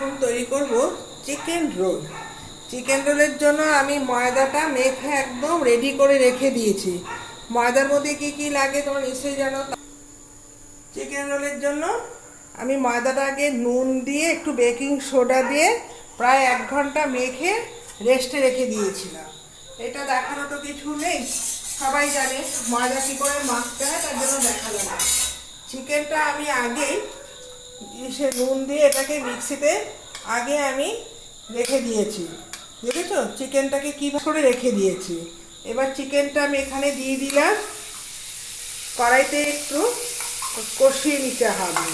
এখন তৈরি করব চিকেন রোল। চিকেন রোলের জন্য আমি ময়দাটা মেখে একদম রেডি করে রেখে দিয়েছি। ময়দার মধ্যে কি কি লাগে তোমরা নিশ্চয়ই জানো? চিকেন রোলের জন্য আমি ময়দাটা আগে নুন দিয়ে একটু বেকিং সোডা দিয়ে প্রায় এক ঘণ্টা মেখে রেস্টে রেখে দিয়েছিলাম। এটা দেখানো তো কিছু নেই। সবাই জানে ময়দা কী করে মাখতে হয়, তার জন্য দেখালাম। না। চিকেনটা আমি আগেই সে নুন দিয়ে এটাকে মিক্সিতে আগে আমি রেখে দিয়েছি। দেখেছ? চিকেনটাকে কীভাবে করে রেখে দিয়েছি। এবার চিকেনটা আমি এখানে দিয়ে দিলাম। কড়াইতে একটু কষিয়ে নিতে হবে।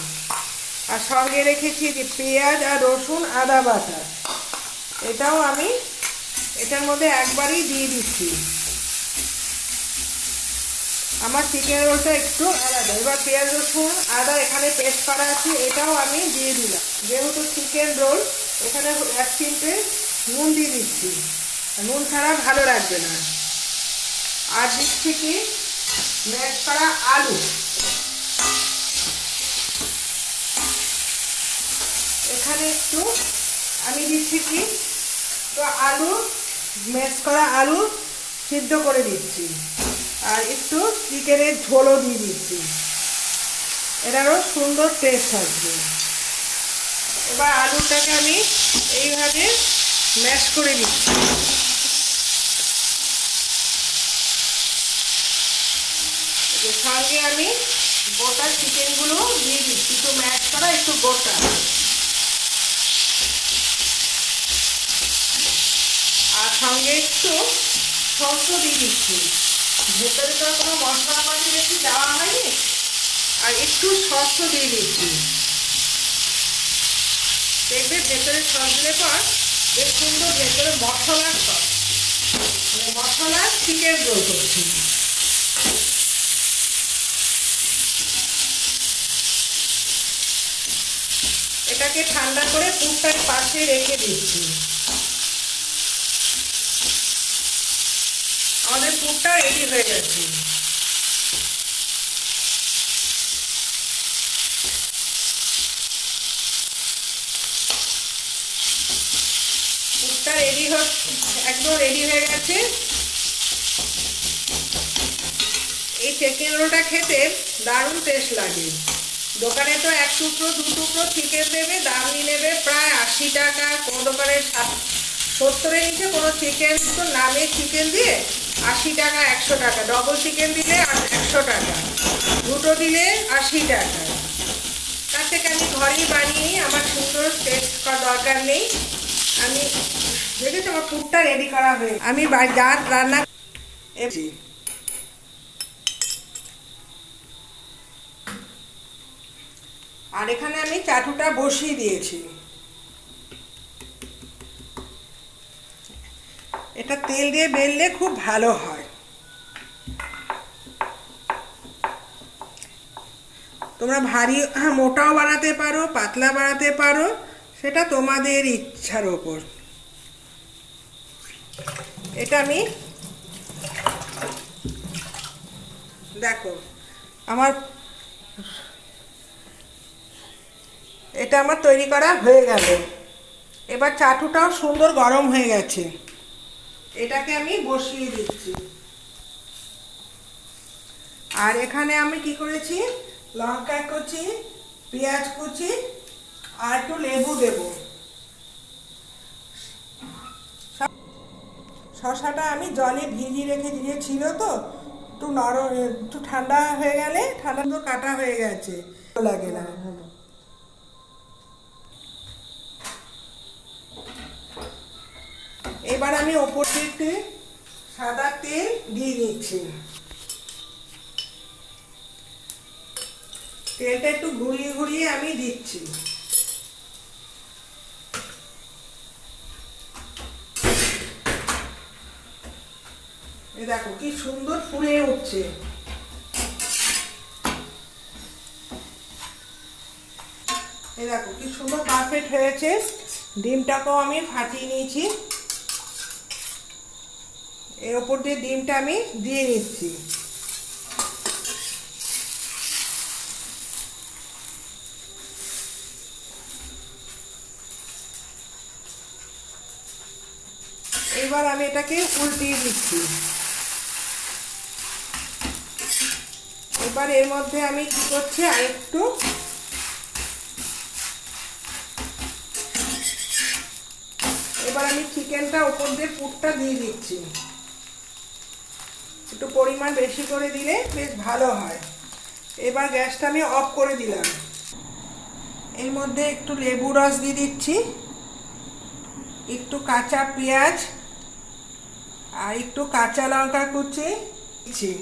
আর সঙ্গে রেখেছি যে পেঁয়াজ আর রসুন আদা বাটা। এটাও আমি এটার মধ্যে একবারই দিয়ে দিচ্ছি। আমার চিকেন রোলটা একটু আলাদা। এবার পেঁয়াজ, রসুন, আদা এখানে পেস্ট করা আছে, এটাও আমি দিয়ে দিলাম। যেহেতু চিকেন রোল, এখানে এক চিমটে নুন দিয়ে দিচ্ছি। নুন ছাড়া ভালো লাগবে না। আর দিচ্ছি কি? ম্যাশ করা আলু। এখানে একটু আমি দিচ্ছি কি? তো আলু, ম্যাশ করা আলু সিদ্ধ করে দিচ্ছি। আর একটু চিকেনের ঝোলও দিয়ে দিচ্ছি। এটারও সুন্দর টেস্ট আসবে এবার আলুটাকে আমি এইভাবে ম্যাশ করে দিচ্ছি সঙ্গে আমি গোটা চিকেনগুলো দিয়ে দিচ্ছি। একটু ম্যাশ করা, একটু গোটা। আর সঙ্গে একটু সস দিয়ে দিচ্ছি। ভেতরে তো কোনো মশলাপাতি বেশি দেওয়া হয়নি। আর একটু সস দিয়ে দিচ্ছি। দেখবে ভেতরে সস দিলে পর বেশ সুন্দর ভেতরে মশলার মানে মশলা চিকেন রোল করছি। এটাকে ঠান্ডা করে পুরটার পাশে রেখে দিচ্ছি। আমাদের পুরটা রেডি হয়ে রেডি একদম রেডি হয়ে গেছে। এই চিকেন রোলটা খেতে দারুণ টেস্ট লাগে। দোকানে তো এক টুকরো, দু টুকরো চিকেন দেবে, দাম নেবে প্রায় আশি টাকা। কোনো দোকানে সাত সত্তরের নিচে কোনো চিকেন তো নামে চিকেন দিয়ে আশি টাকা, একশো টাকা। ডবল চিকেন দিলে একশো টাকা। দুটো দিলে আশি টাকা। তার থেকে আমি ঘরেই বানিয়ে আমার সুন্দর টেস্ট দরকার নেই। আমি দেখেছি আমার ফুডটা রেডি করা হয়ে আমি যা রান্না আর এখানে আমি চাটুটা বসিয়ে দিয়েছি। এটা তেল দিয়ে বেললে খুব ভালো হয়। তোমরা ভারী হ্যাঁ, মোটাও বানাতে পারো পাতলা বানাতে পারো সেটা তোমাদের ইচ্ছার ওপর। এটা আমি দেখো আমার এটা আমার তৈরি করা হয়ে গেল। এবার চাটুটাও সুন্দর গরম হয়ে গেছে। এটাকে আমি বসিয়ে দিচ্ছি। আর এখানে আমি কি করেছি? লঙ্কা কুচি, পেঁয়াজ কুচি, আর একটু লেবু দেব। শশাটা আমি জলে ভিজিয়ে রেখে দিয়েছিল তো, একটু নরম, একটু ঠান্ডা হয়ে গেলে, ঠান্ডা তো কাটা হয়ে গেছে। লাগে না। এবার আমি ওপর থেকে সাদা তেল দিয়ে দিচ্ছি। তেলটা একটু ঘুরিয়ে ঘুরিয়ে আমি দিচ্ছি। এ দেখো কি সুন্দর ফুলে উঠছে। এ দেখো কি সুন্দর পারফেক্ট হয়েছে। ডিমটাকেও আমি ফাটিয়ে নিয়েছি। এর ওপর দিয়ে ডিমটা আমি দিয়ে নিচ্ছি। এবার আমি এটাকে উল্টিয়ে দিচ্ছি। এবার এর মধ্যে আমি কি করছি, আরেকটু এবার আমি চিকেনটা ওপর দিয়ে পুরটা দিয়ে দিচ্ছি। একটু পরিমাণ বেশি করে দিলে বেশ ভালো হয়। এবার গ্যাসটা আমি অফ করে দিলাম। এর মধ্যে একটু লেবু রস দিয়ে দিচ্ছি, একটু কাঁচা পেঁয়াজ আর একটু কাঁচা লঙ্কা কুচি দিচ্ছি।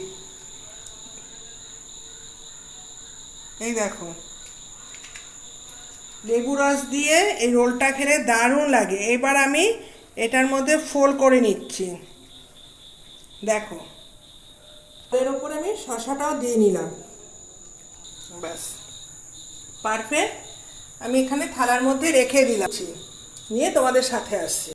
এই দেখো। লেবু রস দিয়ে এই রোলটা খেলে দারুণ লাগে। এবার আমি এটার মধ্যে ফোল করে নিচ্ছি। দেখো। এর উপরে আমি শশাটাও দিয়ে নিলাম। ব্যাস। পারফেক্ট আমি এখানে থালার মধ্যে রেখে দিলাম। নিয়ে তোমাদের সাথে আসছি।